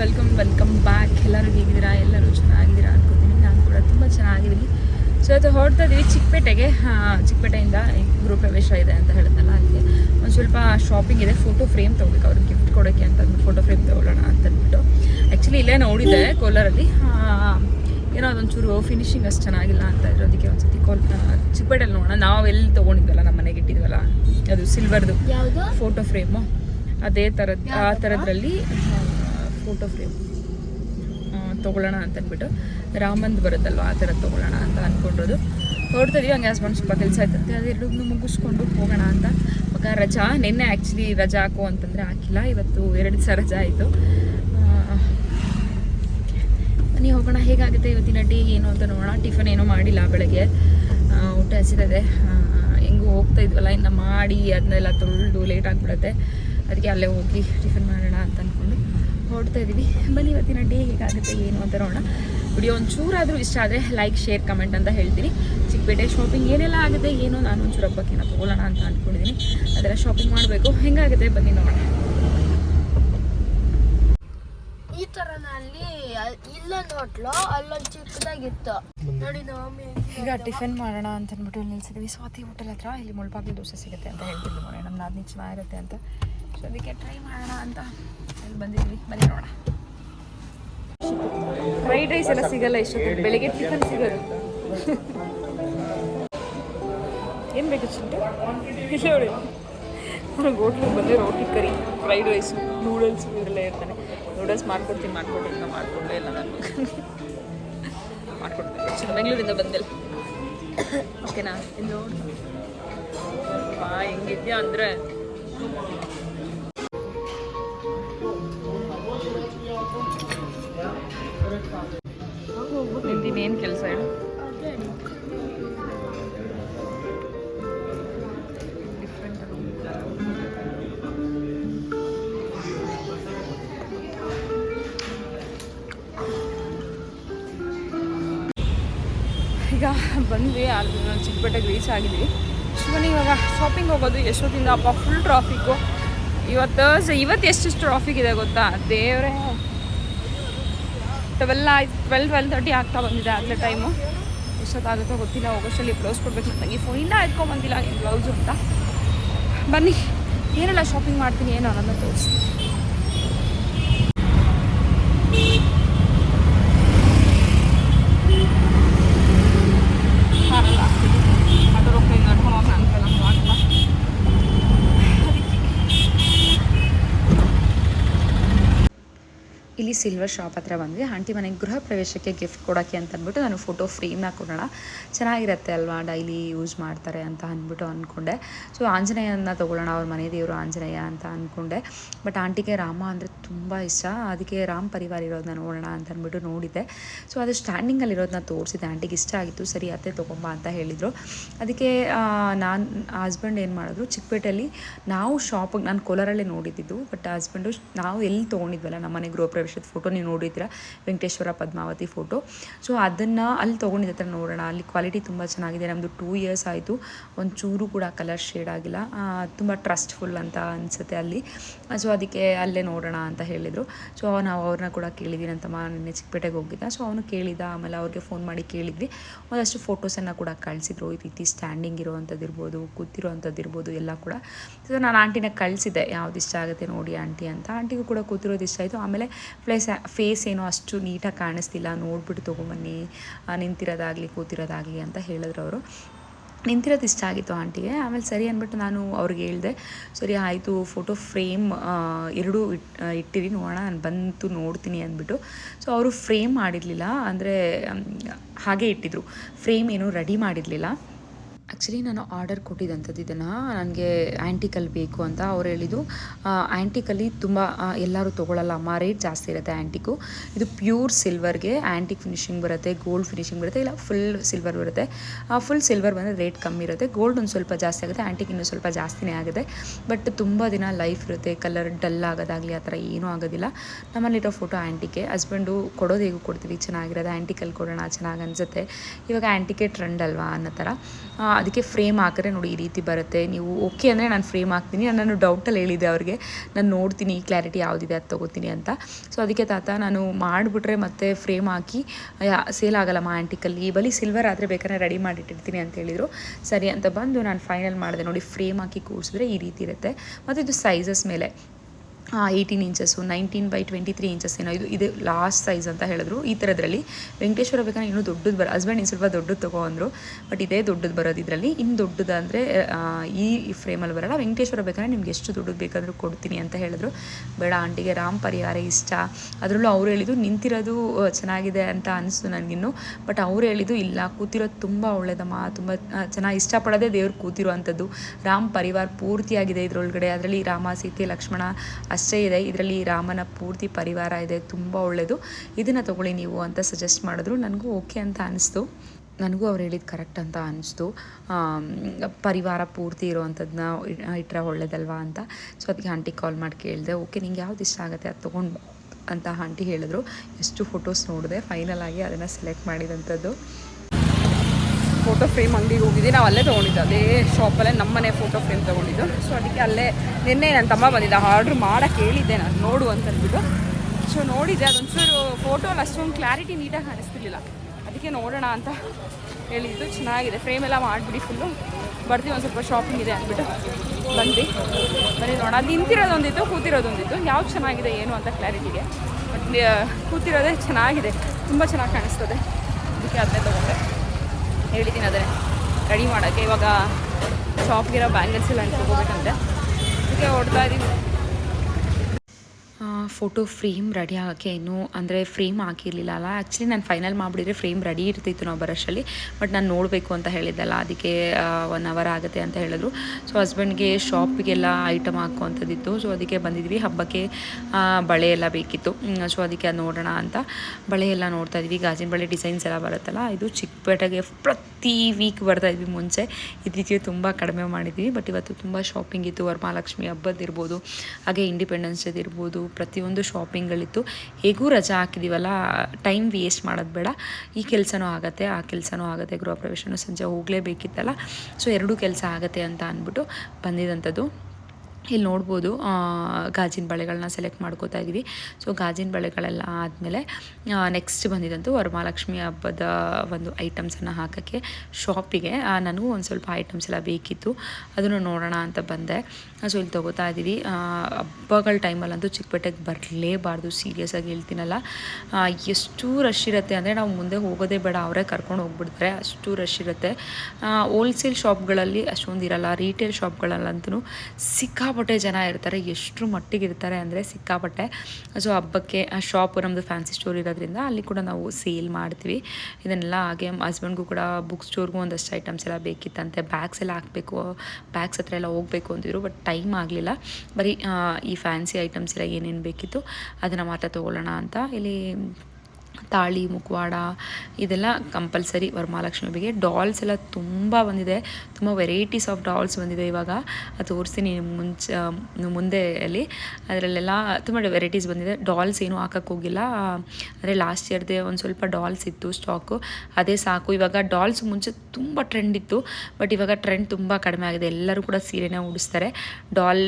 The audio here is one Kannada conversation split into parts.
ವೆಲ್ಕಮ್ ವೆಲ್ಕಮ್ ಬ್ಯಾಕ್ ಎಲ್ಲರೂ ಹೇಗಿದ್ದೀರಾ? ಎಲ್ಲರೂ ಚೆನ್ನಾಗಿದ್ದೀರಾ ಅನ್ಕೋತೀನಿ. ನಾನು ಕೂಡ ತುಂಬ ಚೆನ್ನಾಗಿದ್ದೀನಿ. ಸೊ ಅದು ಹೊರಡ್ತಾ ಇದ್ದೀವಿ ಚಿಕ್ಕಪೇಟೆಗೆ. ಹಾಂ ಚಿಕ್ಕಪೇಟೆಯಿಂದ ಗೃಹ ಪ್ರವೇಶ ಇದೆ ಅಂತ ಹೇಳಿದ್ನಲ್ಲ ಅಲ್ಲಿಗೆ ಒಂದು ಸ್ವಲ್ಪ ಶಾಪಿಂಗ್ ಇದೆ. ಫೋಟೋ ಫ್ರೇಮ್ ತೊಗೋಬೇಕು. ಅವ್ರಿಗೆ ಗಿಫ್ಟ್ ಕೊಡೋಕ್ಕೆ ಅಂತ ಅಂದ್ಬಿಟ್ಟು ಫೋಟೋ ಫ್ರೇಮ್ ತೊಗೊಳ್ಳೋಣ ಅಂತ ಅಂದ್ಬಿಟ್ಟು. ಆ್ಯಕ್ಚುಲಿ ಇಲ್ಲೇ ನೋಡಿದೆ ಕೋಲಾರಲ್ಲಿ. ಹಾಂ ಏನೋ ಅದೊಂಚೂರು ಫಿನಿಶಿಂಗ್ ಅಷ್ಟು ಚೆನ್ನಾಗಿಲ್ಲ ಅಂತ ಇದ್ರು. ಅದಕ್ಕೆ ಒಂದ್ಸತಿ ಕೋಲ್ ಚಿಕ್ಕಪೇಟೆಯಲ್ಲಿ ನೋಡೋಣ. ನಾವು ಎಲ್ಲಿ ತೊಗೊಂಡಿದ್ವಲ್ಲ? ನಮ್ಮ ಮನೆಗೆ ಇಟ್ಟಿದ್ವಲ್ಲ? ಅದು ಸಿಲ್ವರ್ದು ಯಾವುದು? ಫೋಟೋ ಫ್ರೇಮು ಅದೇ ಥರದ್ದು ಆ ಥರದ್ರಲ್ಲಿ ಫೋಟೋ ಫ್ರೇಮ್ ತೊಗೊಳ್ಳೋಣ ಅಂತ ಅಂದ್ಬಿಟ್ಟು. ರಾಮಂದ್ ಬರುತ್ತಲ್ವ, ಆ ಥರ ತೊಗೊಳ್ಳೋಣ ಅಂತ ಅಂದ್ಕೊಂಡಿರೋದು ಹೊರಡ್ತಾ ಇದೀವಿ ಹಂಗೆ ಹಸ್ಬೆಂಡ್ ಸ್ವಲ್ಪ ಕೆಲಸ ಆಯ್ತಂತೆ. ಅದೆರಡನ್ನೂ ಮುಗಿಸ್ಕೊಂಡು ಹೋಗೋಣ ಅಂತ. ಮಗ ರಜಾ, ನಿನ್ನೆ ಆ್ಯಕ್ಚುಲಿ ರಜಾ ಹಾಕು ಅಂತಂದರೆ ಹಾಕಿಲ್ಲ. ಇವತ್ತು ಎರಡು ದಿವಸ ರಜಾ ಆಯಿತು. ಬನ್ನಿ, ಹೋಗೋಣ. ಹೇಗಾಗುತ್ತೆ ಇವತ್ತಿನ ಡೇ ಏನು ಅಂತ ನೋಡೋಣ. ಟಿಫನ್ ಏನೂ ಮಾಡಿಲ್ಲ ಬೆಳಗ್ಗೆ. ಊಟ ಹಸಿರದೆ ಹೆಂಗೂ ಹೋಗ್ತಾ ಇದ್ವಲ್ಲ, ಇನ್ನು ಮಾಡಿ, ಅದನ್ನೆಲ್ಲ ತೊಳೆದು ಲೇಟ್ ಆಗಿಬಿಡುತ್ತೆ. ಅದಕ್ಕೆ ಅಲ್ಲೇ ಹೋಗಿ ಟಿಫನ್ ಮಾಡೋಣ ಅಂತ ಅಂದ್ಕೊಂಡು ಹೊರಡ್ತಾ ಇದ್ದೀವಿ. ಬನ್ನಿ ಇವತ್ತಿನ ಡೇ ಹೇಗಾಗುತ್ತೆ, ಏನು ಅಂತ ನೋಡೋಣ. ವಿಡಿಯೋ ಒಂಚೂರಾದರೂ ಇಷ್ಟ ಆದರೆ ಲೈಕ್ ಶೇರ್ ಕಮೆಂಟ್ ಅಂತ ಹೇಳ್ತೀನಿ. ಚಿಕ್ಕಪೇಟೆ ಶಾಪಿಂಗ್ ಏನೆಲ್ಲ ಆಗುತ್ತೆ, ಏನೋ ನಾನು ಒಂಚೂರು ಹಬ್ಬಕ್ಕೇನೋ ತೊಗೊಳ್ಳೋಣ ಅಂತ ಅಂದ್ಕೊಂಡಿದ್ದೀನಿ ಅದೆಲ್ಲ ಶಾಪಿಂಗ್ ಮಾಡಬೇಕು. ಹೆಂಗಾಗುತ್ತೆ, ಬನ್ನಿ ನೋಡೋಣ ಈ ತರನ ಅಲ್ಲಿ ಹೋಟ್ಲು ಅಲ್ಲೊಂದು ಚಿಕ್ಕದಾಗಿತ್ತು ನೋಡಿ ಈಗ ಟಿಫಿನ್ ಮಾಡೋಣ ಅಂತ ಅಂದ್ಬಿಟ್ಟು ಇಲ್ಲಿ ನಿಲ್ಸಿದ್ವಿ. ಸ್ವಾತಿ ಹೋಟೆಲ್ ಹತ್ರ ಇಲ್ಲಿ ಮುಳ್ಬಾಗಿಲು ದೋಸೆ ಸಿಗುತ್ತೆ ಅಂತ ಹೇಳ್ತಿದ್ವಿ ನೋಡಿ ನಮ್ಮ ನಾದಿನಿ ಚೆನ್ನಾಗಿರುತ್ತೆ ಅಂತ. ಸೊ ಅದಕ್ಕೆ ಟ್ರೈ ಮಾಡೋಣ ಅಂತ ಇಲ್ಲಿ ಬಂದಿದ್ವಿ. ಬನ್ನಿ ನೋಡೋಣ. ಫ್ರೈಡ್ ರೈಸ್ ಎಲ್ಲ ಸಿಗಲ್ಲ ಇಷ್ಟೊತ್ತು ಬೆಳಿಗ್ಗೆ ಟಿಫನ್ ಸಿಗೋದು. ಏನು ಬೇಕು ಚಿಂತೆ ಹೋಟ್ಲಿಗೆ ಬಂದರೆ ರೋಟಿ ಕರಿ ಫ್ರೈಡ್ ರೈಸ್ ನೂಡಲ್ಸ್ ಇದೆಲ್ಲ ಇರ್ತಾನೆ. ನೂಡಲ್ಸ್ ಮಾಡ್ಕೊಡ್ತೀನಿ ಮಾಡ್ಕೊಡ್ತೀನಿ ಅಂತ ಮಾಡ್ಕೊಂಡೇ ಇಲ್ಲ ನಾನು. ಮಾಡ್ಕೊಡ್ತೀನಿ. ಚಿಕ್ಕ ಬೆಂಗಳೂರಿಂದ ಬಂದಿಲ್ಲ. ಓಕೆನಾ? ಇನ್ನು ಬಾ ಹೆಂಗಿದ್ಯಾ ಅಂದರೆ? ನಿಂದಿನೇನು ಕೆಲಸ ಹೇಳು. ಈಗ ಬಂದ್ವಿ, ಅಲ್ಲಿ ಚಿಕ್ಕಪೇಟೆಗೆ ರೀಚ್ ಆಗಿದ್ವಿ. ಶಿವನ್, ಇವಾಗ ಶಾಪಿಂಗ್ ಹೋಗೋದು, ಎಷ್ಟೊತ್ತಿಂದ ಅಪ್ಪ ಫುಲ್ ಟ್ರಾಫಿಕ್ಕು ಇವತ್ತು ಇವತ್ತು ಎಷ್ಟೆಷ್ಟು ಟ್ರಾಫಿಕ್ ಇದೆ ಗೊತ್ತಾ? ದೇವರೇ. ಟ್ವೆಲ್ ಆಯ್ತು ಟ್ವೆಲ್ ಟ್ವೆಲ್ ತರ್ಟಿ ಆಗ್ತಾ ಬಂದಿದೆ ಆಗಲೇ ಟೈಮು ಎಷ್ಟೊತ್ತಾಗುತ್ತೋ ಗೊತ್ತಿಲ್ಲ ಹೋಗೋಷ್ಟಲ್ಲಿ ಬ್ಲೌಸ್ ಕೊಡ್ಬೇಕು ನನಗೆ ಫೋನ್ ಇನ್ನೂ ಎತ್ಕೊಂಬಂದಿಲ್ಲ ಏನು ಬ್ಲೌಸು ಅಂತ ಬನ್ನಿ, ಏನೆಲ್ಲ ಶಾಪಿಂಗ್ ಮಾಡ್ತೀನಿ, ಏನೋ ಅನ್ನೋದನ್ನ ತೋರಿಸ್ತೀನಿ ಆಗಲ್ಲ ಅದು ರೊಕ್ಕ ಹಿಂಗೆ ನಡ್ಕೊಂಡು ಹೋಗಿ ನನ್ನ ಕೈಲಿ ಹಂಗೆ ಆಗಲ್ಲ ಇಲ್ಲಿ ಸಿಲ್ವರ್ ಶಾಪ್ ಹತ್ರ ಬಂದ್ವಿ. ಆಂಟಿ ಮನೆಗೆ ಗೃಹ ಪ್ರವೇಶಕ್ಕೆ ಗಿಫ್ಟ್ ಕೊಡೋಕ್ಕೆ ಅಂತ ಅಂದ್ಬಿಟ್ಟು ನಾನು ಫೋಟೋ ಫ್ರೇಮ್ನ ಕೊಡೋಣ. ಚೆನ್ನಾಗಿರುತ್ತೆ ಅಲ್ವಾ ಡೈಲಿ ಯೂಸ್ ಮಾಡ್ತಾರೆ ಅಂತ ಅಂದ್ಬಿಟ್ಟು ಅಂದ್ಕೊಂಡೆ ಸೊ ಆಂಜನೇಯನ ತೊಗೊಳ್ಳೋಣ ಅವ್ರ ಮನೆ ದೇವರು ಆಂಜನೇಯ ಅಂತ ಅಂದ್ಕೊಂಡೆ ಬಟ್ ಆಂಟಿಗೆ ರಾಮ ಅಂದರೆ ತುಂಬ ಇಷ್ಟ. ಅದಕ್ಕೆ ರಾಮ್ ಪರಿವಾರ ಇರೋದನ್ನ ನೋಡೋಣ ಅಂತ ಅಂದ್ಬಿಟ್ಟು ನೋಡಿದ್ದೆ. ಸೊ ಅದು ಸ್ಟ್ಯಾಂಡಿಂಗಲ್ಲಿ ಇರೋದನ್ನ ತೋರಿಸಿದೆ ಆಂಟಿಗೆ ಇಷ್ಟ ಆಗಿತ್ತು. ಸರಿ, ಅತ್ತೆ ತೊಗೊಂಬ ಅಂತ ಹೇಳಿದರು. ಅದಕ್ಕೆ ನಾನು ಹಸ್ಬೆಂಡ್ ಏನು ಮಾಡಿದ್ರು, ಚಿಕ್ಕಪೇಟೆಯಲ್ಲಿ ನಾವು ಶಾಪಿಗೆ ನಾನು ಕೋಲಾರಲ್ಲೇ ನೋಡಿದ್ದು. ಬಟ್ ಹಸ್ಬೆಂಡು ನಾವು ಎಲ್ಲಿ ತೊಗೊಂಡಿದ್ವಲ್ಲ, ನಮ್ಮ ಮನೆ ಗೃಹ ಪ್ರವೇಶದ ಫೋಟೋ ನೀವು ನೋಡಿದ್ದೀರಾ? ವೆಂಕಟೇಶ್ವರ ಪದ್ಮಾವತಿ ಫೋಟೋ ಸೊ ಅದನ್ನು ಅಲ್ಲಿ ತೊಗೊಂಡಿದ್ದ ಹತ್ರ ನೋಡೋಣ. ಅಲ್ಲಿ ಕ್ವಾಲಿಟಿ ತುಂಬ ಚೆನ್ನಾಗಿದೆ. ನಮ್ಮದು ಟೂ ಇಯರ್ಸ್ ಆಯಿತು. ಒಂದು ಚೂರು ಕೂಡ ಕಲರ್ ಶೇಡ್ ಆಗಿಲ್ಲ. ತುಂಬ ಟ್ರಸ್ಟ್ಫುಲ್ ಅಂತ ಅನಿಸುತ್ತೆ ಅಲ್ಲಿ. ಸೊ ಅದಕ್ಕೆ ಅಲ್ಲೇ ನೋಡೋಣ ಅಂತ ಹೇಳಿದರು. ಸೊ ನಾವು ಅವ್ರನ್ನ ಕೂಡ ಕೇಳಿದ್ವಿ ತಮ್ಮ ನಿನ್ನೆ ಚಿಕ್ಕಪೇಟೆಗೆ ಹೋಗಿದ್ದ. ಸೊ ಅವನು ಕೇಳಿದ. ಆಮೇಲೆ ಅವ್ರಿಗೆ ಫೋನ್ ಮಾಡಿ ಕೇಳಿದ್ವಿ. ಒಂದಷ್ಟು ಫೋಟೋಸನ್ನು ಕೂಡ ಕಳಿಸಿದ್ರು. ಈ ರೀತಿ ಸ್ಟ್ಯಾಂಡಿಂಗ್ ಇರುವಂಥದ್ದು ಇರ್ಬೋದು ಕೂತಿರೋವಂಥದ್ದು ಇರ್ಬೋದು ಎಲ್ಲ ಕೂಡ. ಸೊ ನಾನು ಆಂಟಿನ ಕಳಿಸಿದ್ದೆ. ಯಾವ್ದು ಇಷ್ಟ ಆಗುತ್ತೆ ನೋಡಿ ಆಂಟಿ ಅಂತ. ಆಂಟಿಗೂ ಕೂಡ ಕೂತಿರೋದು ಇಷ್ಟ ಆಯಿತು. ಆಮೇಲೆ ಪ್ಲೇಸ್ ಫೇಸ್ ಏನೋ ಅಷ್ಟು ನೀಟಾಗಿ ಕಾಣಿಸ್ತಿಲ್ಲ. ನೋಡ್ಬಿಟ್ಟು ತೊಗೊಂಬನ್ನಿ ನಿಂತಿರೋದಾಗಲಿ, ಕೂತಿರೋದಾಗಲಿ ಅಂತ ಹೇಳಿದ್ರು ಅವರು. ನಿಂತಿರೋದು ಇಷ್ಟ ಆಗಿತ್ತು ಆಂಟಿಗೆ. ಆಮೇಲೆ ಸರಿ ಅಂದ್ಬಿಟ್ಟು ನಾನು ಅವ್ರಿಗೆ ಹೇಳಿದೆ, ಸರಿ ಆಯಿತು ಫೋಟೋ ಫ್ರೇಮ್ ಎರಡೂ ಇಟ್ ಇಟ್ಟಿರಿ, ನೋಡೋಣ. ನಾನು ಬಂತು ನೋಡ್ತೀನಿ ಅಂದ್ಬಿಟ್ಟು. ಸೊ ಅವರು ಫ್ರೇಮ್ ಮಾಡಿರಲಿಲ್ಲ. ಅಂದರೆ ಹಾಗೆ ಇಟ್ಟಿದ್ರು. ಫ್ರೇಮ್ ಏನೂ ರೆಡಿ ಮಾಡಿರಲಿಲ್ಲ. ಆ್ಯಕ್ಚುಲಿ ನಾನು ಆರ್ಡರ್ ಕೊಟ್ಟಿದ್ದಂಥದ್ದು ಇದನ್ನು ನನಗೆ ಆ್ಯಂಟಿಕಲ್ಲಿ ಬೇಕು ಅಂತ ಅವ್ರು ಹೇಳಿದ್ದು ಆ್ಯಂಟಿಕಲ್ಲಿ ತುಂಬ ಎಲ್ಲರೂ ತೊಗೊಳಲ್ಲ. ಅಮ್ಮ ರೇಟ್ ಜಾಸ್ತಿ ಇರುತ್ತೆ ಆ್ಯಂಟಿಕು ಇದು ಪ್ಯೂರ್ ಸಿಲ್ವರ್ಗೆ ಆ್ಯಂಟಿಕ್ ಫಿನಿಶಿಂಗ್ ಬರುತ್ತೆ ಗೋಲ್ಡ್ ಫಿನಿಶಿಂಗ್ ಬರುತ್ತೆ, ಇಲ್ಲ ಫುಲ್ ಸಿಲ್ವರ್ ಬರುತ್ತೆ. ಫುಲ್ ಸಿಲ್ವರ್ ಬಂದರೆ ರೇಟ್ ಕಮ್ಮಿ ಇರುತ್ತೆ. ಗೋಲ್ಡ್ ಒಂದು ಸ್ವಲ್ಪ ಜಾಸ್ತಿ ಆಗುತ್ತೆ ಆ್ಯಂಟಿಕ್ ಇನ್ನೂ ಸ್ವಲ್ಪ ಜಾಸ್ತಿನೇ ಆಗುತ್ತೆ. ಬಟ್ ತುಂಬ ದಿನ ಲೈಫ್ ಇರುತ್ತೆ ಕಲರ್ ಡಲ್ ಆಗೋದಾಗಲಿ ಆ ಥರ ಏನೂ ಆಗೋದಿಲ್ಲ. ನಮ್ಮಲ್ಲಿರೋ ಫೋಟೋ ಆ್ಯಂಟಿಕೆ ಹಸ್ಬೆಂಡು ಕೊಡೋದು ಹೇಗೂ ಕೊಡ್ತೀವಿ, ಚೆನ್ನಾಗಿರೋದು ಆ್ಯಂಟಿಕಲ್ಲಿ ಕೊಡೋಣ, ಚೆನ್ನಾಗಿ ಅನಿಸುತ್ತೆ. ಇವಾಗ ಆ್ಯಂಟಿಕೆ ಟ್ರೆಂಡ್ ಅಲ್ವಾ ಅನ್ನೋ ಥರ. ಅದಕ್ಕೆ ಫ್ರೇಮ್ ಹಾಕಿದ್ರೆ ನೋಡಿ ಈ ರೀತಿ ಬರುತ್ತೆ. ನೀವು ಓಕೆ ಅಂದರೆ ನಾನು ಫ್ರೇಮ್ ಹಾಕ್ತೀನಿ. ನಾನು ಡೌಟಲ್ಲಿ ಹೇಳಿದೆ ಅವ್ರಿಗೆ. ನಾನು ನೋಡ್ತೀನಿ ಈ ಕ್ಲಾರಿಟಿ ಯಾವುದಿದೆ ಅದು ತೊಗೋತೀನಿ ಅಂತ. ಸೊ ಅದಕ್ಕೆ ತಾತ ನಾನು ಮಾಡಿಬಿಟ್ರೆ ಮತ್ತೆ ಫ್ರೇಮ್ ಹಾಕಿ ಸೇಲ್ ಆಗಲ್ಲಮ್ಮ ಆ್ಯಂಟಿಕಲ್ಲಿ ಬಲಿ ಸಿಲ್ವರ್ ಆದರೆ ಬೇಕಾದ್ರೆ ರೆಡಿ ಮಾಡಿಟ್ಟಿರ್ತೀನಿ ಅಂತ ಹೇಳಿದರು. ಸರಿ ಅಂತ ಬಂದು ನಾನು ಫೈನಲ್ ಮಾಡಿದೆ ನೋಡಿ ಫ್ರೇಮ್ ಹಾಕಿ ಕೂರಿಸಿದ್ರೆ ಈ ರೀತಿ ಇರುತ್ತೆ. ಮತ್ತು ಇದು ಸೈಜಸ್ ಮೇಲೆ. Eighteen inches nineteen by twenty three inches ಏನೋ ಇದು ಇದು ಲಾಸ್ಟ್ ಸೈಜ್ ಅಂತ ಹೇಳಿದ್ರು. ಈ ಥರದ್ರಲ್ಲಿ ವೆಂಕಟೇಶ್ವರ ಬೇಕಾದ್ರೆ ಇನ್ನೂ ದೊಡ್ಡದು ಬರೋ ಹಸ್ಬೆಂಡ್ ಇನ್ನು ಸ್ವಲ್ಪ ದೊಡ್ಡದು ತೊಗೊ ಅಂದರು ಬಟ್ ಇದೇ ದೊಡ್ಡದು ಬರೋದು ಇದರಲ್ಲಿ. ಇನ್ನು ದೊಡ್ಡದಂದರೆ ಈ ಫ್ರೇಮಲ್ಲಿ ಬರೋಲ್ಲ. ವೆಂಕಟೇಶ್ವರ ಬೇಕಾದ್ರೆ ನಿಮ್ಗೆ ಎಷ್ಟು ದೊಡ್ಡದು ಬೇಕಾದರೂ ಕೊಡ್ತೀನಿ ಅಂತ ಹೇಳಿದ್ರು. ಬೇಡ, ಆಂಟಿಗೆ ರಾಮ್ ಪರಿಹಾರ ಇಷ್ಟ. ಅದರಲ್ಲೂ ಅವ್ರು ಹೇಳಿದ್ದು ನಿಂತಿರೋದು ಚೆನ್ನಾಗಿದೆ ಅಂತ ಅನಿಸ್ತು ನನಗಿನ್ನು. ಬಟ್ ಅವ್ರು ಹೇಳಿದ್ದು ಇಲ್ಲ. ಕೂತಿರೋದು ತುಂಬ ಒಳ್ಳೇದಮ್ಮ. ತುಂಬ ಚೆನ್ನಾಗಿ ಇಷ್ಟಪಡೋದೇ ದೇವ್ರು ಕೂತಿರೋ ಅಂಥದ್ದು ರಾಮ್ ಪರಿವಾರ ಪೂರ್ತಿಯಾಗಿದೆ ಇದರೊಳಗಡೆ. ಅದರಲ್ಲಿ ರಾಮ, ಸೀತೆ, ಲಕ್ಷ್ಮಣ ಅಷ್ಟೇ ಇದೆ. ಇದರಲ್ಲಿ ರಾಮನ ಪೂರ್ತಿ ಪರಿವಾರ ಇದೆ. ತುಂಬ ಒಳ್ಳೆಯದು ಇದನ್ನು ತಗೊಳ್ಳಿ ನೀವು ಅಂತ ಸಜೆಸ್ಟ್ ಮಾಡಿದ್ರು. ನನಗೂ ಓಕೆ ಅಂತ ಅನಿಸ್ತು. ನನಗೂ ಅವ್ರು ಹೇಳಿದ್ದು ಕರೆಕ್ಟ್ ಅಂತ ಅನಿಸ್ತು. ಪರಿವಾರ ಪೂರ್ತಿ ಇರೋವಂಥದ್ದನ್ನ ಇಟ್ಟರೆ ಒಳ್ಳೇದಲ್ವಾ ಅಂತ. ಸೊ ಅದಕ್ಕೆ ಆಂಟಿ ಕಾಲ್ ಮಾಡಿ ಕೇಳಿದೆ ಓಕೆ ನಿಂಗೆ ಯಾವ್ದು ಇಷ್ಟ ಆಗುತ್ತೆ? ಅದು ತೊಗೊಂಡು ಅಂತ ಆಂಟಿ ಹೇಳಿದ್ರು. ಎಷ್ಟು ಫೋಟೋಸ್ ನೋಡಿದೆ ಫೈನಲ್ ಆಗಿ ಅದನ್ನು ಸೆಲೆಕ್ಟ್ ಮಾಡಿದಂಥದ್ದು. ಫೋಟೋ ಫ್ರೇಮ್ ಅಂಗಡಿಗೆ ಹೋಗಿದ್ದೆ ನಾವು ಅಲ್ಲೇ ತೊಗೊಂಡಿದ್ದು. ಅದೇ ಶಾಪಲ್ಲೇ ನಮ್ಮನೆ ಫೋಟೋ ಫ್ರೇಮ್ ತೊಗೊಂಡಿದ್ದು. ಸೊ ಅದಕ್ಕೆ ಅಲ್ಲೇ ನಿನ್ನೆ ನನ್ನ ತಮ್ಮ ಬಂದಿದ್ದ. ಆರ್ಡ್ರ್ ಮಾಡೋಕ್ಕೆ ಹೇಳಿದ್ದೆ ನಾನು. ನೋಡು ಅಂತ ಅಂದ್ಬಿಟ್ಟು. ಸೊ ನೋಡಿದ್ದೆ. ಅದೊಂಚೂರು ಫೋಟೋಲ್ಲಿ ಅಷ್ಟೊಂದು ಕ್ಲಾರಿಟಿ ನೀಟಾಗಿ ಕಾಣಿಸ್ತಿರ್ಲಿಲ್ಲ. ಅದಕ್ಕೆ ನೋಡೋಣ ಅಂತ ಹೇಳಿದ್ದು. ಚೆನ್ನಾಗಿದೆ. ಫ್ರೇಮ್ ಎಲ್ಲ ಮಾಡಿಬಿಡಿ ಫುಲ್ಲು ಬರ್ತೀವಿ ಒಂದು ಸ್ವಲ್ಪ ಶಾಪಿಂಗ್ ಇದೆ ಅಂದ್ಬಿಟ್ಟು ಬಂದು ಬರೀ ನೋಡೋಣ. ಅದು ನಿಂತಿರೋದೊಂದಿತ್ತು, ಕೂತಿರೋದೊಂದಿತ್ತು. ಯಾವ್ದು ಚೆನ್ನಾಗಿದೆ, ಏನು ಅಂತ ಕ್ಲಾರಿಟಿಗೆ. ಬಟ್ ಕೂತಿರೋದೇ ಚೆನ್ನಾಗಿದೆ. ತುಂಬ ಚೆನ್ನಾಗಿ ಕಾಣಿಸ್ತದೆ. ಅದಕ್ಕೆ ಅದನ್ನೇ ತೊಗೊಂಡೆ. ಹೇಳಿದ್ದೀನಿ ಅದೇ ರೆಡಿ ಮಾಡೋಕ್ಕೆ. ಇವಾಗ ಶಾಪ್ಗಿರೋ ಬ್ಯಾಂಗಲ್ಸ್ ಎಲ್ಲ ತಗೋಬೇಕಂತೆ ಅದಕ್ಕೆ ಹೊಡ್ತಾ ಇದ್ದೀನಿ ಫೋಟೋ ಫ್ರೇಮ್ ರೆಡಿ ಆಗೋಕ್ಕೆ ಇನ್ನೂ ಅಂದರೆ ಫ್ರೇಮ್ ಹಾಕಿರಲಿಲ್ಲ ಅಲ್ಲ. ಆ್ಯಕ್ಚುಲಿ ನಾನು ಫೈನಲ್ ಮಾಡಿಬಿಟ್ರೆ ಫ್ರೇಮ್ ರೆಡಿ ಇರ್ತಿತ್ತು ನಾವು ಬರೋಷ್ಟರಲ್ಲಿ. ಬಟ್ ನಾನು ನೋಡಬೇಕು ಅಂತ ಹೇಳಿದ್ದಲ್ಲ. ಅದಕ್ಕೆ ಒನ್ ಅವರ್ ಆಗುತ್ತೆ ಅಂತ ಹೇಳಿದ್ರು. ಸೊ ಹಸ್ಬೆಂಡ್ಗೆ ಶಾಪಿಗೆಲ್ಲ ಐಟಮ್ ಹಾಕುವಂಥದ್ದಿತ್ತು. ಸೊ ಅದಕ್ಕೆ ಬಂದಿದ್ವಿ. ಹಬ್ಬಕ್ಕೆ ಬಳೆ ಎಲ್ಲ ಬೇಕಿತ್ತು. ಸೊ ಅದಕ್ಕೆ ಅದು ನೋಡೋಣ ಅಂತ ಬಳೆ ಎಲ್ಲ ನೋಡ್ತಾ ಇದ್ವಿ. ಗಾಜಿನ ಬಳೆ ಡಿಸೈನ್ಸ್ ಎಲ್ಲ ಬರುತ್ತಲ್ಲ. ಇದು ಚಿಕ್ಕಪೇಟೆಗೆ ಪ್ರತಿ ವೀಕ್ ಬರ್ತಾ ಇದ್ವಿ ಮುಂಚೆ. ಇದಕ್ಕೆ ತುಂಬ ಕಡಿಮೆ ಮಾಡಿದ್ವಿ. ಬಟ್ ಇವತ್ತು ತುಂಬ ಶಾಪಿಂಗ್ ಇತ್ತು. ವರಮಹಾಲಕ್ಷ್ಮಿ ಹಬ್ಬದಿರ್ಬೋದು ಹಾಗೆ ಇಂಡಿಪೆಂಡೆನ್ಸ್ ಡೇ ಇರ್ಬೋದು ಪ್ರತಿಯೊಂದು ಶಾಪಿಂಗ್ಗಳಿತ್ತು ಹೇಗೂ ರಜಾ ಹಾಕಿದ್ದೀವಲ್ಲ ಟೈಮ್ ವೇಸ್ಟ್ ಮಾಡೋದು ಬೇಡ. ಈ ಕೆಲಸನೂ ಆಗುತ್ತೆ, ಆ ಕೆಲಸನೂ ಆಗುತ್ತೆ, ಗೃಹ ಪ್ರವೇಶನೂ ಸಂಜೆ ಹೋಗಲೇಬೇಕಿತ್ತಲ್ಲ. ಸೊ ಎರಡೂ ಕೆಲಸ ಆಗುತ್ತೆ ಅಂತ ಅಂದ್ಬಿಟ್ಟು ಬಂದಿದ್ದಂಥದ್ದು ಇಲ್ಲಿ ನೋಡ್ಬೋದು ಗಾಜಿನ ಬಳೆಗಳನ್ನ ಸೆಲೆಕ್ಟ್ ಮಾಡ್ಕೋತಾ ಇದ್ದೀವಿ ಸೊ ಗಾಜಿನ ಬಳೆಗಳೆಲ್ಲ ಆದಮೇಲೆ ನೆಕ್ಸ್ಟ್ ಬಂದಿದ್ದಂತೂ ವರಮಹಾಲಕ್ಷ್ಮಿ ಹಬ್ಬದ ಒಂದು ಐಟಮ್ಸನ್ನು ಹಾಕೋಕ್ಕೆ ಶಾಪಿಗೆ ನನಗೂ ಒಂದು ಸ್ವಲ್ಪ ಐಟಮ್ಸ್ ಎಲ್ಲ ಬೇಕಿತ್ತು. ಅದನ್ನು ನೋಡೋಣ ಅಂತ ಬಂದೆ. ಸೊ ಇಲ್ಲಿ ತೊಗೋತಾ ಇದ್ದೀವಿ ಹಬ್ಬಗಳ ಟೈಮಲ್ಲಂತೂ ಚಿಕ್ಕಪೇಟೆಗೆ ಬರಲೇಬಾರ್ದು. ಸೀರಿಯಸ್ ಆಗಿ ಹೇಳ್ತೀನಲ್ಲ. ಎಷ್ಟು ರಶ್ ಇರುತ್ತೆ ಅಂದರೆ ನಾವು ಮುಂದೆ ಹೋಗೋದೇ ಬೇಡ. ಅವರೇ ಕರ್ಕೊಂಡು ಹೋಗ್ಬಿಡ್ತಾರೆ. ಅಷ್ಟು ರಶ್ ಇರುತ್ತೆ. ಹೋಲ್ಸೇಲ್ ಶಾಪ್ಗಳಲ್ಲಿ ಅಷ್ಟೊಂದು ಇರಲ್ಲ. ರಿಟೇಲ್ ಶಾಪ್ಗಳಲ್ಲಂತೂ ಸಿಕ್ಕಾಪಟ್ಟೆ ಜನ ಇರ್ತಾರೆ ಎಷ್ಟು ಮಟ್ಟಿಗೆ ಇರ್ತಾರೆ ಅಂದರೆ ಸಿಕ್ಕಾಪಟ್ಟೆ. ಸೊ ಹಬ್ಬಕ್ಕೆ, ಆ ಶಾಪು ನಮ್ಮದು ಫ್ಯಾನ್ಸಿ ಸ್ಟೋರ್ ಇರೋದ್ರಿಂದ ಅಲ್ಲಿ ಕೂಡ ನಾವು ಸೇಲ್ ಮಾಡ್ತೀವಿ. ಇದನ್ನೆಲ್ಲ ಹಾಗೆ ಹಸ್ಬೆಂಡ್ಗೂ ಕೂಡ ಬುಕ್ ಸ್ಟೋರ್ಗೂ ಒಂದಷ್ಟು ಐಟಮ್ಸ್ ಎಲ್ಲ ಬೇಕಿತ್ತಂತೆ. ಬ್ಯಾಗ್ಸ್ ಎಲ್ಲ ಹಾಕಬೇಕು ಬ್ಯಾಗ್ಸ್ ಹತ್ರ ಎಲ್ಲ ಹೋಗಬೇಕು ಅಂತಿದ್ರು ಬಟ್ ಟೈಮ್ ಆಗಲಿಲ್ಲ. ಬರೀ ಈ ಫ್ಯಾನ್ಸಿ ಐಟಮ್ಸ್ ಎಲ್ಲ ಏನೇನು ಬೇಕಿತ್ತು ಅದನ್ನು ಮಾತ್ರ ತೊಗೊಳ್ಳೋಣ ಅಂತ ಇಲ್ಲಿ ತಾಳಿ ಮುಖವಾಡ ಇದೆಲ್ಲ ಕಂಪಲ್ಸರಿ ವರಮಹಾಲಕ್ಷ್ಮಿ ಹಬ್ಬಿಗೆ ಡಾಲ್ಸ್ ಎಲ್ಲ ತುಂಬ ಬಂದಿದೆ. ತುಂಬ ವೆರೈಟೀಸ್ ಆಫ್ ಡಾಲ್ಸ್ ಬಂದಿದೆ ಇವಾಗ. ಅದು ತೋರಿಸ್ತೀನಿ ಮುಂಚೆ ಮುಂದೆ ಅಲ್ಲಿ ಅದರಲ್ಲೆಲ್ಲ ತುಂಬ ವೆರೈಟೀಸ್ ಬಂದಿದೆ. ಡಾಲ್ಸ್ ಏನೂ ಹಾಕಕ್ಕೆ ಹೋಗಿಲ್ಲ. ಅಂದರೆ ಲಾಸ್ಟ್ ಇಯರ್ದೇ ಒಂದು ಸ್ವಲ್ಪ ಡಾಲ್ಸ್ ಇತ್ತು ಸ್ಟಾಕು ಅದೇ ಸಾಕು. ಇವಾಗ ಡಾಲ್ಸ್ ಮುಂಚೆ ತುಂಬ ಟ್ರೆಂಡ್ ಇತ್ತು. ಬಟ್ ಇವಾಗ ಟ್ರೆಂಡ್ ತುಂಬ ಕಡಿಮೆ ಆಗಿದೆ. ಎಲ್ಲರೂ ಕೂಡ ಸೀರೆನೇ ಉಡಿಸ್ತಾರೆ. ಡಾಲ್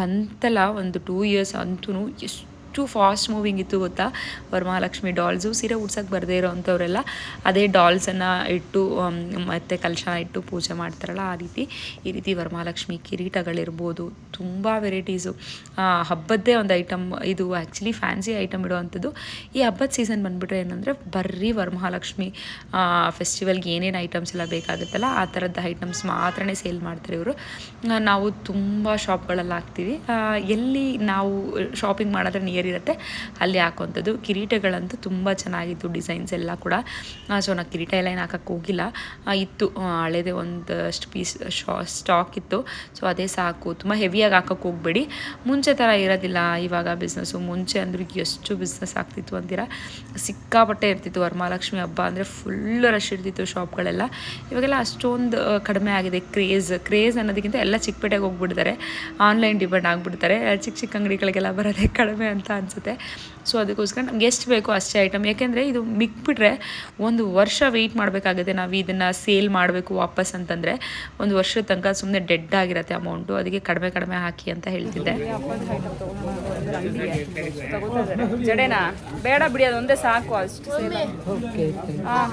ಬಂತಲ್ಲ ಒಂದು ಟೂ ಇಯರ್ಸ್ ಅಂತೂ ಎಷ್ಟು ಎಷ್ಟು ಫಾಸ್ಟ್ ಮೂವಿಂಗ್ ಇತ್ತು ಗೊತ್ತಾ? ವರಮಹಾಲಕ್ಷ್ಮಿ ಡಾಲ್ಸು ಸೀರೆ ಉಡ್ಸೋಕ್ಕೆ ಬರದೇ ಇರೋವಂಥವರೆಲ್ಲ ಅದೇ ಡಾಲ್ಸನ್ನು ಇಟ್ಟು ಮತ್ತು ಕಲಶ ಇಟ್ಟು ಪೂಜೆ ಮಾಡ್ತಾರಲ್ಲ ಆ ರೀತಿ. ಈ ರೀತಿ ವರಮಹಾಲಕ್ಷ್ಮಿ ಕಿರೀಟಗಳಿರ್ಬೋದು. ತುಂಬ ವೆರೈಟೀಸು ಹಬ್ಬದ್ದೇ ಒಂದು ಐಟಮ್ ಇದು ಆ್ಯಕ್ಚುಲಿ ಫ್ಯಾನ್ಸಿ ಐಟಮ್ ಇಡುವಂಥದ್ದು. ಈ ಹಬ್ಬದ ಸೀಸನ್ ಬಂದುಬಿಟ್ರೆ ಏನಂದರೆ ಬರ್ರಿ ವರಮಹಾಲಕ್ಷ್ಮಿ ಫೆಸ್ಟಿವಲ್ಗೆ ಏನೇನು ಐಟಮ್ಸ್ ಎಲ್ಲ ಬೇಕಾಗುತ್ತಲ್ಲ, ಆ ಥರದ ಐಟಮ್ಸ್ ಮಾತ್ರನೇ ಸೇಲ್ ಮಾಡ್ತಾರೆ ಇವರು. ನಾವು ತುಂಬ ಶಾಪ್ಗಳಲ್ಲಿ ಹಾಕ್ತೀವಿ. ಎಲ್ಲಿ ನಾವು ಶಾಪಿಂಗ್ ಮಾಡಿದ್ರೆ ನಿಯರ್ ಇರುತ್ತೆ ಅಲ್ಲಿ ಹಾಕುವಂಥದ್ದು ಕಿರೀಟಗಳಂತೂ ತುಂಬ ಚೆನ್ನಾಗಿತ್ತು ಡಿಸೈನ್ಸ್ ಎಲ್ಲ ಕೂಡ. ಸೊ ನಾನು ಕಿರೀಟ ಎಲ್ಲ ಏನು ಹಾಕಕ್ಕೆ ಹೋಗಿಲ್ಲ. ಇತ್ತು ಹಳೆದೇ ಹಳೇದೇ ಒಂದಷ್ಟು ಪೀಸ್ ಶಾ ಸ್ಟಾಕ್ ಇತ್ತು. ಸೊ ಅದೇ ಸಾಕು. ತುಂಬ ಹೆವಿಯಾಗಿ ಹಾಕಕ್ಕೆ ಹೋಗಬೇಡಿ. ಮುಂಚೆ ಥರ ಇರೋದಿಲ್ಲ. ಇವಾಗ ಬಿಸ್ನೆಸ್ಸು ಮುಂಚೆ ಅಂದ್ರೆ ಎಷ್ಟು ಬಿಸ್ನೆಸ್ ಆಗ್ತಿತ್ತು ಅಂತೀರಾ? ಸಿಕ್ಕಾಪಟ್ಟೆ ಇರ್ತಿತ್ತು. ವರಮಹಾಲಕ್ಷ್ಮಿ ಹಬ್ಬ ಅಂದರೆ ಫುಲ್ ರಶ್ ಇರ್ತಿತ್ತು ಶಾಪ್ಗಳೆಲ್ಲ ಇವಾಗೆಲ್ಲ ಅಷ್ಟೊಂದು ಕಡಿಮೆ ಆಗಿದೆ. ಕ್ರೇಜ್ ಕ್ರೇಜ್ ಅನ್ನೋದಕ್ಕಿಂತ ಎಲ್ಲ ಚಿಕ್ಕಪೇಟೆಗೆ ಹೋಗ್ಬಿಡ್ತಾರೆ. ಆನ್ಲೈನ್ ಡಿಪೆಂಡ್ ಆಗಿಬಿಡ್ತಾರೆ. ಚಿಕ್ಕ ಚಿಕ್ಕ ಅಂಗಡಿಗಳಿಗೆಲ್ಲ ಬರೋದೇ ಕಡಿಮೆ ಅಂತ. ಅನಿಸುತ್ತೆ. ಸೊ ಅದಕ್ಕೋಸ್ಕರ ನಮ್ಗೆ ಎಷ್ಟು ಬೇಕು ಅಷ್ಟೇ ಐಟಮ್ ಯಾಕೆಂದರೆ ಇದು ಮಿಕ್ಬಿಟ್ರೆ ಒಂದು ವರ್ಷ ವೆಯ್ಟ್ ಮಾಡಬೇಕಾಗುತ್ತೆ. ನಾವು ಇದನ್ನು ಸೇಲ್ ಮಾಡಬೇಕು ವಾಪಸ್ ಅಂತಂದರೆ ಒಂದು ವರ್ಷದ ತನಕ ಸುಮ್ಮನೆ ಡೆಡ್ ಆಗಿರುತ್ತೆ ಅಮೌಂಟು ಅದಕ್ಕೆ ಕಡಿಮೆ ಕಡಿಮೆ ಹಾಕಿ ಅಂತ ಹೇಳ್ತಿದ್ದೆ. ಜಡೆನಾ ಬೇಡ ಬಿಡಿ ಅದೊಂದೇ ಒಂದೇ ಸಾಕು ಅಷ್ಟು ಹಾಂ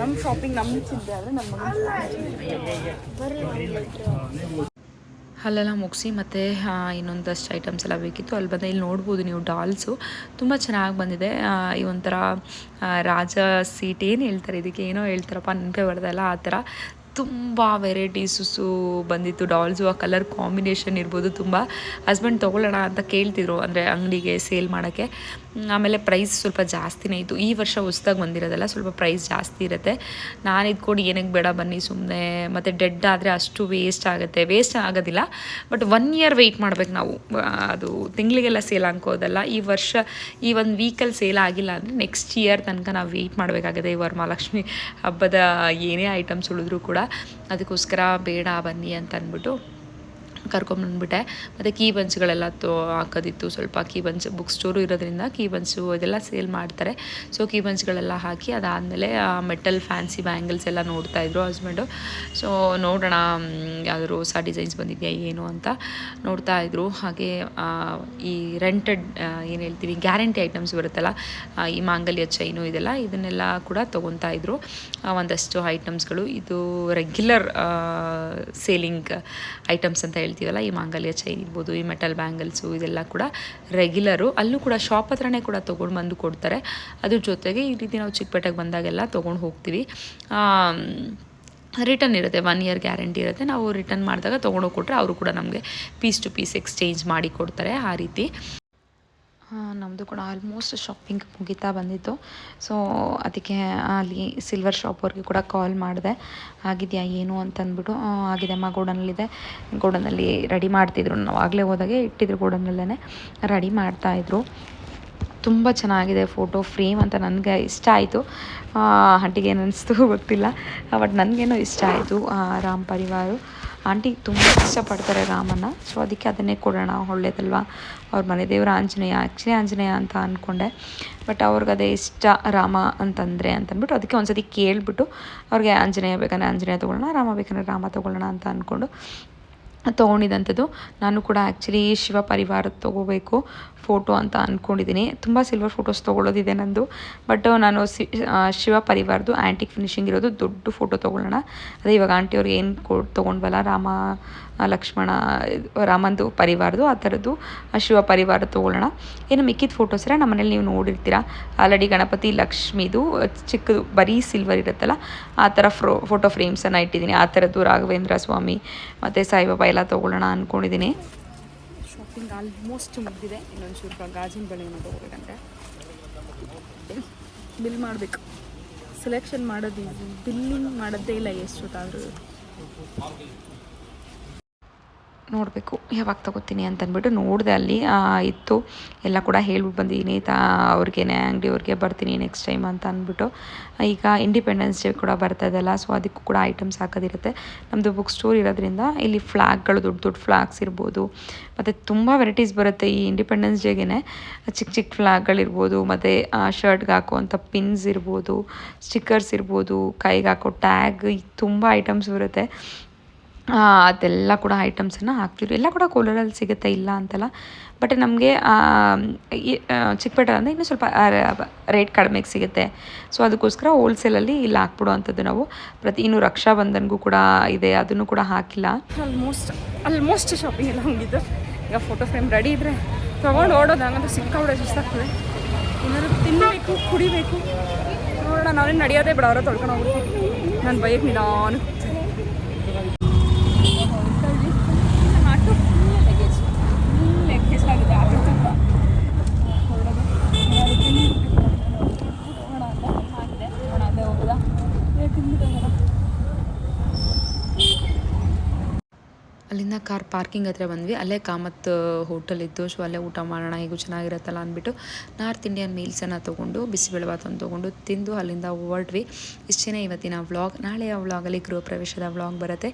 ನಮ್ಮ ಶಾಪಿಂಗ್ ನಮ್ಮ ಚಿಂತೆ ಆದರೆ ನಮ್ಮ ಅಲ್ಲೆಲ್ಲ ಮುಗಿಸಿ ಮತ್ತು ಇನ್ನೊಂದಷ್ಟು ಐಟಮ್ಸ್ ಎಲ್ಲ ಬೇಕಿತ್ತು. ಅಲ್ಲಿ ಬಂದ ಇಲ್ಲಿ ನೋಡ್ಬೋದು ನೀವು ಡಾಲ್ಸು ತುಂಬ ಚೆನ್ನಾಗಿ ಬಂದಿದೆ. ಈ ಒಂಥರ ರಾಜ ಸೀಟ್ ಏನು ಹೇಳ್ತಾರೆ ಇದಕ್ಕೆ? ಏನೋ ಹೇಳ್ತಾರಪ್ಪ ನೆನಪೇ ಬರ್ದಲ್ಲ ಆ ಥರ. ತುಂಬ ವೆರೈಟೀಸು ಬಂದಿತ್ತು ಡಾಲ್ಸು ಆ ಕಲರ್ ಕಾಂಬಿನೇಷನ್ ಇರ್ಬೋದು ತುಂಬ. ಹಸ್ಬೆಂಡ್ ತೊಗೊಳ್ಳೋಣ ಅಂತ ಕೇಳ್ತಿದ್ರು, ಅಂದರೆ ಅಂಗಡಿಗೆ ಸೇಲ್ ಮಾಡೋಕ್ಕೆ. ಆಮೇಲೆ ಪ್ರೈಸ್ ಸ್ವಲ್ಪ ಜಾಸ್ತಿನೇ ಇತ್ತು. ಈ ವರ್ಷ ಹೊಸ್ದಾಗಿ ಬಂದಿರೋದಲ್ಲ, ಸ್ವಲ್ಪ ಪ್ರೈಸ್ ಜಾಸ್ತಿ ಇರುತ್ತೆ. ನಾನು ಇದ್ಕೊಂಡು ಏನಕ್ಕೆ ಬೇಡ ಬನ್ನಿ ಸುಮ್ಮನೆ ಮತ್ತು ಡೆಡ್ ಆದರೆ ಅಷ್ಟು ವೇಸ್ಟ್ ಆಗುತ್ತೆ. ವೇಸ್ಟ್ ಆಗೋದಿಲ್ಲ ಬಟ್ ಒನ್ ಇಯರ್ ವೆಯ್ಟ್ ಮಾಡ್ಬೇಕು ನಾವು. ಅದು ತಿಂಗಳಿಗೆಲ್ಲ ಸೇಲ್ ಹಾಕೋದಲ್ಲ. ಈ ವರ್ಷ, ಈ ಒಂದು ವೀಕಲ್ಲಿ ಸೇಲ್ ಆಗಿಲ್ಲ ಅಂದರೆ ನೆಕ್ಸ್ಟ್ ಇಯರ್ ತನಕ ನಾವು ವೆಯ್ಟ್ ಮಾಡಬೇಕಾಗುತ್ತೆ. ಈ ವರಮಹಾಲಕ್ಷ್ಮಿ ಹಬ್ಬದ ಏನೇ ಐಟಮ್ಸ್ ಉಳಿದ್ರೂ ಕೂಡ. ಅದಕ್ಕೋಸ್ಕರ ಬೇಡ ಬನ್ನಿ ಅಂತ ಅಂದ್ಬಿಟ್ಟು ಕರ್ಕೊಂಬಂದ್ಬಿಟ್ಟೆ. ಮತ್ತು ಕೀ ಬಂಚ್ಗಳೆಲ್ಲ ತೋ, ಹಾಕೋದಿತ್ತು. ಸ್ವಲ್ಪ ಕೀ ಬಂಚ್, ಬುಕ್ ಸ್ಟೋರು ಇರೋದ್ರಿಂದ ಕೀ ಬಂಚು ಇದೆಲ್ಲ ಸೇಲ್ ಮಾಡ್ತಾರೆ. ಸೊ ಕೀ ಬಂಚ್ಗಳೆಲ್ಲ ಹಾಕಿ ಅದಾದಮೇಲೆ ಮೆಟಲ್ ಫ್ಯಾನ್ಸಿ ಬ್ಯಾಂಗಲ್ಸ್ ಎಲ್ಲ ನೋಡ್ತಾಯಿದ್ರು ಹಸ್ಬೆಂಡು. ಸೊ ನೋಡೋಣ ಯಾವ್ದಾದ್ರು ಹೊಸ ಡಿಸೈನ್ಸ್ ಬಂದಿದೆಯಾ, ಏನು ಅಂತ ನೋಡ್ತಾ ಇದ್ರು. ಹಾಗೆ ಈ ರೆಂಟೆಡ್ ಏನು ಹೇಳ್ತೀವಿ ಗ್ಯಾರಂಟಿ ಐಟಮ್ಸ್ ಬರುತ್ತಲ್ಲ ಈ ಮಾಂಗಲ್ಯ ಚೈನು ಇದೆಲ್ಲ, ಇದನ್ನೆಲ್ಲ ಕೂಡ ತೊಗೊತಾ ಇದ್ರು. ಒಂದಷ್ಟು ಐಟಮ್ಸ್ಗಳು ಇದು ರೆಗ್ಯುಲರ್ ಸೇಲಿಂಗ್ ಐಟಮ್ಸ್ ಅಂತ ಹೇಳ್ತೀವಲ್ಲ ಈ ಮಾಂಗಲ್ಯ ಚೈನ್ ಇರ್ಬೋದು, ಈ ಮೆಟಲ್ ಬ್ಯಾಂಗಲ್ಸು ಇದೆಲ್ಲ ಕೂಡ ರೆಗ್ಯುಲರು ಅಲ್ಲೂ ಕೂಡ ಶಾಪ್ ಹತ್ರನೇ ಕೂಡ ತೊಗೊಂಡು ಬಂದು ಕೊಡ್ತಾರೆ. ಅದ್ರ ಜೊತೆಗೆ ಈ ರೀತಿ ನಾವು ಚಿಕ್ಕಪೇಟೆಗೆ ಬಂದಾಗೆಲ್ಲ ತೊಗೊಂಡು ಹೋಗ್ತೀವಿ. ರಿಟರ್ನ್ ಇರುತ್ತೆ ಒನ್ ಇಯರ್ ಗ್ಯಾರಂಟಿ ಇರುತ್ತೆ. ನಾವು ರಿಟರ್ನ್ ಮಾಡಿದಾಗ ತೊಗೊಂಡೋಗಿ ಕೊಟ್ಟರೆ ಅವರು ಕೂಡ ನಮಗೆ ಪೀಸ್ ಟು ಪೀಸ್ ಎಕ್ಸ್ಚೇಂಜ್ ಮಾಡಿ ಕೊಡ್ತಾರೆ ಆ ರೀತಿ. ನಮ್ಮದು ಕೂಡ ಆಲ್ಮೋಸ್ಟ್ ಶಾಪಿಂಗ್ ಮುಗಿತಾ ಬಂದಿತ್ತು. ಸೊ ಅದಕ್ಕೆ ಅಲ್ಲಿ ಸಿಲ್ವರ್ ಶಾಪವ್ರಿಗೆ ಕೂಡ ಕಾಲ್ ಮಾಡಿದೆ. ಆಗಿದೆಯಾ, ಏನು ಅಂತಂದ್ಬಿಟ್ಟು ಆಗಿದೆ ಅಮ್ಮ, ಗೋಡನಲ್ಲಿದೆ. ಗೋಡನಲ್ಲಿ ರೆಡಿ ಮಾಡ್ತಿದ್ರು. ನಾವು ಆಗಲೇ ಹೋದಾಗೆ ಇಟ್ಟಿದ್ರು ಗೋಡನಲ್ಲೇ ರೆಡಿ ಮಾಡ್ತಾಯಿದ್ರು ತುಂಬ ಚೆನ್ನಾಗಿದೆ ಫೋಟೋ ಫ್ರೇಮ್ ಅಂತ ನನಗೆ ಇಷ್ಟ ಆಯಿತು. ಆಂಟಿಗೆ ಏನು ಅನಿಸ್ತು ಗೊತ್ತಿಲ್ಲ. ಬಟ್ ನನಗೇನೋ ಇಷ್ಟ ಆಯಿತು ರಾಮ್ ಪರಿವಾರು. ಆಂಟಿ ತುಂಬ ಇಷ್ಟಪಡ್ತಾರೆ ರಾಮನ ಸೊ ಅದಕ್ಕೆ ಅದನ್ನೇ ಕೊಡೋಣ, ಒಳ್ಳೇದಲ್ವಾ? ಅವ್ರ ಮನೆ ದೇವರ ಆಂಜನೇಯ ಆ್ಯಕ್ಚುಲಿ ಆಂಜನೇಯ ಅಂತ ಅಂದ್ಕೊಂಡೆ ಬಟ್ ಅವ್ರಿಗೆ ಅದೇ ಇಷ್ಟ ರಾಮ ಅಂತಂದರೆ ಅಂತಂದ್ಬಿಟ್ಟು ಅದಕ್ಕೆ ಒಂದ್ಸತಿ ಕೇಳಿಬಿಟ್ಟು ಅವ್ರಿಗೆ ಆಂಜನೇಯ ಬೇಕಂದ್ರೆ ಆಂಜನೇಯ ತೊಗೊಳ್ಳೋಣ, ರಾಮ ಬೇಕಂದ್ರೆ ರಾಮ ತೊಗೊಳ್ಳೋಣ ಅಂತ ಅಂದ್ಕೊಂಡು ತೊಗೊಂಡಿದ್ದಂಥದ್ದು ನಾನು ಕೂಡ ಆ್ಯಕ್ಚುಲಿ ಶಿವ ಪರಿವಾರದ ತೊಗೋಬೇಕು ಫೋಟೋ ಅಂತ ಅಂದ್ಕೊಂಡಿದ್ದೀನಿ ತುಂಬ ಸಿಲ್ವರ್ ಫೋಟೋಸ್ ತೊಗೊಳ್ಳೋದಿದೆ ನಂದು. ಬಟ್ ನಾನು ಸಿ ಶಿವ ಪರಿವಾರದ್ದು ಆ್ಯಂಟಿಕ್ ಫಿನಿಶಿಂಗ್ ಇರೋದು ದೊಡ್ಡ ಫೋಟೋ ತೊಗೊಳ್ಳೋಣ. ಅದೇ ಇವಾಗ ಆಂಟಿ ಅವ್ರಿಗೆ ಏನು ಕೊ ತೊಗೊಂಡ್ವಲ್ಲ ರಾಮ ಲಕ್ಷ್ಮಣ, ರಾಮಂದು ಪರಿವಾರದ್ದು, ಆ ಥರದ್ದು ಶಿವ ಪರಿವಾರ ತೊಗೊಳ್ಳೋಣ. ಏನು ಮಿಕ್ಕಿದ ಫೋಟೋಸ್ ನಮ್ಮ ಮನೇಲಿ ನೀವು ನೋಡಿರ್ತೀರ. ಆಲ್ರೆಡಿ ಗಣಪತಿ, ಲಕ್ಷ್ಮಿದು, ಚಿಕ್ಕದು, ಬರೀ ಸಿಲ್ವರ್ ಇರುತ್ತಲ್ಲ, ಆ ಥರ ಫ್ರೋ ಫೋಟೋ ಫ್ರೇಮ್ಸನ್ನು ಇಟ್ಟಿದ್ದೀನಿ. ಆ ಥರದ್ದು ರಾಘವೇಂದ್ರ ಸ್ವಾಮಿ, ಮತ್ತು ಸಾಯಿಬಾಬಾ ಎಲ್ಲ ತೊಗೊಳ್ಳೋಣ ಅಂದ್ಕೊಂಡಿದ್ದೀನಿ ಶಾಪಿಂಗ್ ಆಲ್ಮೋಸ್ಟ್ ಮುಗಿದಿದೆ. ಇನ್ನೊಂದು ಸ್ವಲ್ಪ ಗಾಜಿನ ಬಳೆಯನ್ನು ತೊಗೋಬೇಕಂತೆ ಬಿಲ್ ಮಾಡಬೇಕು. ಸೆಲೆಕ್ಷನ್ ಮಾಡೋದು ಬಿಲ್ಲಿಂಗ್ ಮಾಡೋದೇ ಇಲ್ಲ ಎಷ್ಟೊತ್ತಾದರೂ. ನೋಡಬೇಕು. ಯಾವಾಗ ತಗೋತೀನಿ ಅಂತ ಅಂದ್ಬಿಟ್ಟು ನೋಡಿದೆ ಅಲ್ಲಿ ಇತ್ತು. ಎಲ್ಲ ಕೂಡ ಹೇಳ್ಬಿಟ್ಟು ಬಂದಿದ್ದೀನಿ ತಾ ಅವ್ರಿಗೇನೆ ಅಂಗಡಿಯವ್ರಿಗೆ ಬರ್ತೀನಿ ನೆಕ್ಸ್ಟ್ ಟೈಮ್ ಅಂತ ಅಂದ್ಬಿಟ್ಟು. ಈಗ ಇಂಡಿಪೆಂಡೆನ್ಸ್ ಡೇ ಕೂಡ ಬರ್ತಾ ಇದೆಯಲ್ಲ ಸೊ ಅದಕ್ಕೂ ಕೂಡ ಐಟಮ್ಸ್ ಹಾಕೋದಿರುತ್ತೆ. ನಮ್ಮದು ಬುಕ್ ಸ್ಟೋರ್ ಇರೋದ್ರಿಂದ ಇಲ್ಲಿ ಫ್ಲಾಗ್ಗಳು ದೊಡ್ಡ ದೊಡ್ಡ ಫ್ಲಾಗ್ಸ್ ಇರ್ಬೋದು. ಮತ್ತು ತುಂಬ ವೆರೈಟೀಸ್ ಬರುತ್ತೆ ಈ ಇಂಡಿಪೆಂಡೆನ್ಸ್ ಡೇಗೆ ಚಿಕ್ಕ ಚಿಕ್ಕ ಫ್ಲಾಗ್ಗಳಿರ್ಬೋದು ಮತ್ತು ಶರ್ಟ್ಗೆ ಹಾಕುವಂಥ ಪಿನ್ಸ್ ಇರ್ಬೋದು ಸ್ಟಿಕ್ಕರ್ಸ್ ಇರ್ಬೋದು ಕೈಗೆ ಹಾಕೋ ಟ್ಯಾಗ್ ತುಂಬ ಐಟಮ್ಸ್ ಬರುತ್ತೆ. ಆ, ಅದೆಲ್ಲ ಕೂಡ ಐಟಮ್ಸನ್ನು ಹಾಕ್ತಿದ್ರು. ಎಲ್ಲ ಕೂಡ ಕೋಲಾರಲ್ಲಿ ಸಿಗುತ್ತೆ ಇಲ್ಲ ಅಂತಲ್ಲ. ಬಟ್ ನಮಗೆ ಚಿಕ್ಕಪೇಟೆ ಅಂದರೆ ಇನ್ನೂ ಸ್ವಲ್ಪ ರೇಟ್ ಕಡಿಮೆಗೆ ಸಿಗುತ್ತೆ. ಸೊ ಅದಕ್ಕೋಸ್ಕರ ಹೋಲ್ಸೇಲಲ್ಲಿ ಇಲ್ಲಿ ಹಾಕ್ಬಿಡೋ ಅಂಥದ್ದು ನಾವು. ಪ್ರತಿ ಇನ್ನೂ ರಕ್ಷಾ ಬಂಧನ್ಗೂ ಕೂಡ ಇದೆ, ಅದನ್ನು ಕೂಡ ಹಾಕಿಲ್ಲ. ಆಲ್ಮೋಸ್ಟ್ ಆಲ್ಮೋಸ್ಟ್ ಶಾಪಿಂಗ್ ಎಲ್ಲ ಹೋಗಿದ್ದು ಈಗ ಫೋಟೋ ಫ್ರೇಮ್ ರೆಡಿ ಇದ್ದರೆ ತೊಗೊಂಡು ಓಡೋದು ಹಂಗಂದ್ರೆ ಸಿಕ್ಕಾಬಿಡೋ ಸುಸ್ತಾಗ್ತದೆ ಏನಾದ್ರು ತಿನ್ನಬೇಕು ಕುಡಿಬೇಕು. ನೋಡೋಣ ನಾವೇನು ನಡೆಯೋದೇ ಬಿಡೋರ ತೊಳ್ಕೊಂಡು ಹೋಗ್ಬೇಕು ನಾನು ಬೈಕ್ ನಿಧಾನ auto full luggage full luggage ಆಗಿದೆ ಆಟೋ ತುಂಬ ಹೊರಡೋದು ಏನಾದ್ರು ತಿಂದ್ಬಿಟ್ಟು ಹೋಗೋಣ ಅಂತ ಆಗಿದೆ ನೋಡೋಣ ಅದೇ ಹೋಗೋದಾ ತಿಂದ್ಬಿಟ್ಟು ಹೋಗೋಣ ಅಲ್ಲಿಂದ ಕಾರ್ ಪಾರ್ಕಿಂಗ್ ಹತ್ರ ಬಂದ್ವಿ. ಅಲ್ಲೇ ಕಾಮತ್ ಹೋಟೆಲ್ ಇತ್ತು. ಸೊ ಅಲ್ಲೇ ಊಟ ಮಾಡೋಣ, ಹೇಗೂ ಚೆನ್ನಾಗಿರತ್ತಲ್ಲ ಅಂದ್ಬಿಟ್ಟು ನಾರ್ತ್ ಇಂಡಿಯನ್ ಮೀಲ್ಸನ್ನು ತೊಗೊಂಡು ಬಿಸಿಬೇಳೆಭಾತನ್ನು ತೊಗೊಂಡು ತಿಂದು ಅಲ್ಲಿಂದ ಹೊರಟ್ವಿ. ಇಷ್ಟೇ ಇವತ್ತಿನ ವ್ಲಾಗ್ ನಾಳೆಯ ವ್ಲಾಗಲ್ಲಿ ಗೃಹ ಪ್ರವೇಶದ ವ್ಲಾಗ್ ಬರುತ್ತೆ.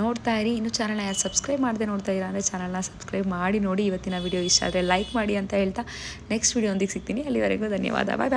ನೋಡ್ತಾ ಇರಿ. ಇನ್ನು ಚಾನಲ್ನ ಯಾರು ಸಬ್ಸ್ಕ್ರೈಬ್ ಮಾಡದೆ ನೋಡ್ತಾ ಇರ ಅಂದರೆ ಚಾನಲ್ನ ಸಬ್ಸ್ಕ್ರೈಬ್ ಮಾಡಿ ನೋಡಿ. ಇವತ್ತಿನ ವಿಡಿಯೋ ಇಷ್ಟ ಆದರೆ ಲೈಕ್ ಮಾಡಿ ಅಂತ ಹೇಳ್ತಾ. ನೆಕ್ಸ್ಟ್ ವಿಡಿಯೋ ಒಂದಿಗೆ ಸಿಗ್ತೀನಿ. ಅಲ್ಲಿವರೆಗೂ ಧನ್ಯವಾದ. ಬಾಯ್